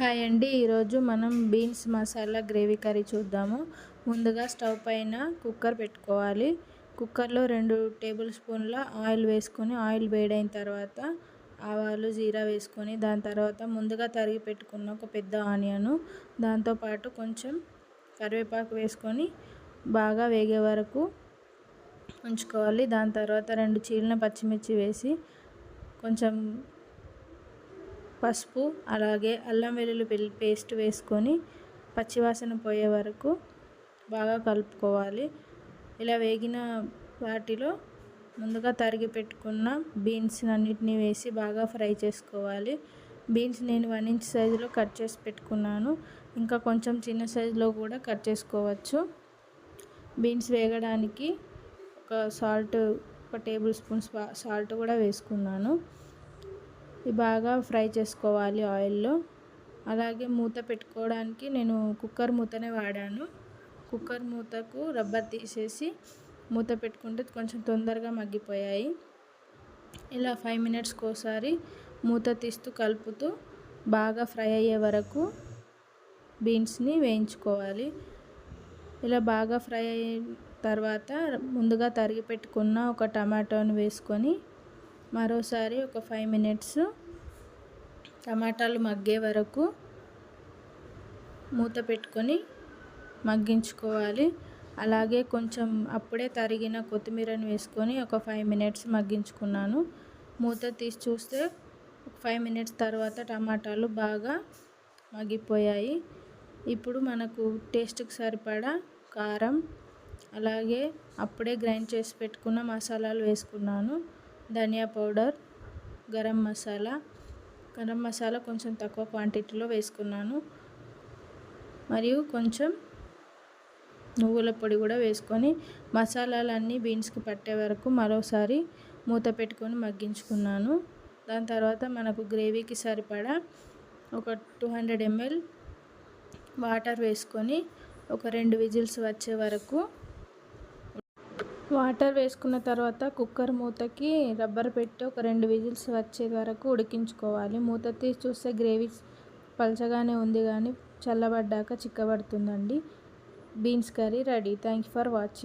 Hi అండి ఈరోజు మనం బీన్స్ మసాలా గ్రేవీ కర్రీ చూద్దాము. ముందుగా స్టవ్ పైన కుక్కర్ పెట్టుకోవాలి. కుక్కర్లో రెండు టేబుల్ స్పూన్ల ఆయిల్ వేసుకొని ఆయిల్ వేడైన తర్వాత ఆవాలు జీరా వేసుకొని దాని తర్వాత ముందుగా తరిగి పెట్టుకున్న ఒక పెద్ద ఆనియను దాంతోపాటు కొంచెం కరివేపాకు వేసుకొని బాగా వేగే వరకు ఉంచుకోవాలి. దాని తర్వాత రెండు చీలిన పచ్చిమిర్చి వేసి కొంచెం పసుపు అలాగే అల్లం వెల్లుల్లి పేస్ట్ వేసుకొని పచ్చివాసన పోయే వరకు బాగా కలుపుకోవాలి. ఇలా వేగిన వాటిలో ముందుగా తరిగి పెట్టుకున్న బీన్స్ అన్నిటిని వేసి బాగా ఫ్రై చేసుకోవాలి. బీన్స్ నేను వన్ ఇంచ్ సైజులో కట్ చేసి పెట్టుకున్నాను. ఇంకా కొంచెం చిన్న సైజులో కూడా కట్ చేసుకోవచ్చు. బీన్స్ వేగడానికి ఒక సాల్ట్ ఒక టేబుల్ స్పూన్ సాల్ట్ కూడా వేసుకున్నాను. బాగా ఫ్రై చేసుకోవాలి ఆయిల్లో. అలాగే మూత పెట్టుకోవడానికి నేను కుక్కర్ మూతనే వాడాను. కుక్కర్ మూతకు రబ్బర్ తీసేసి మూత పెట్టుకుంటే కొంచెం తొందరగా మగ్గిపోయాయి. ఇలా ఫైవ్ మినిట్స్కి ఒకసారి మూత తీస్తూ కలుపుతూ బాగా ఫ్రై అయ్యే వరకు బీన్స్ని వేయించుకోవాలి. ఇలా బాగా ఫ్రై అయిన తర్వాత ముందుగా తరిగి పెట్టుకున్న ఒక టమాటోని వేసుకొని మరోసారి ఒక ఫైవ్ మినిట్స్ టమాటాలు మగ్గే వరకు మూత పెట్టుకొని మగ్గించుకోవాలి. అలాగే కొంచెం అప్పుడే తరిగిన కొత్తిమీరని వేసుకొని ఒక ఫైవ్ మినిట్స్ మగ్గించుకున్నాను. మూత తీసి చూస్తే ఫైవ్ మినిట్స్ తర్వాత టమాటాలు బాగా మగ్గిపోయాయి. ఇప్పుడు మనకు టేస్ట్కి సరిపడా కారం అలాగే అప్పుడే గ్రైండ్ చేసి పెట్టుకున్న మసాలాలు వేసుకున్నాను. ధనియా పౌడర్ గరం మసాలా. గరం మసాలా కొంచెం తక్కువ క్వాంటిటీలో వేసుకున్నాను. మరియు కొంచెం నువ్వుల పొడి కూడా వేసుకొని మసాలాలన్నీ బీన్స్కి పట్టే వరకు మరోసారి మూత పెట్టుకొని మగ్గించుకున్నాను. దాని తర్వాత మనకు గ్రేవీకి సరిపడా ఒక టూ హండ్రెడ్ ఎంఎల్ వాటర్ వేసుకొని ఒక రెండు విజిల్స్ వచ్చే వరకు వాటర్ వేసుకున్న తర్వాత కుక్కర్ మూతకి రబ్బర్ పెట్టి ఒక రెండు విజిల్స్ వచ్చే వరకు ఉడికించుకోవాలి. మూత తీసి చూస్తే గ్రేవీ పలచగానే ఉంది కానీ చల్లబడ్డాక చిక్కబడుతుందండి. Beans curry ready. Thank you for watching.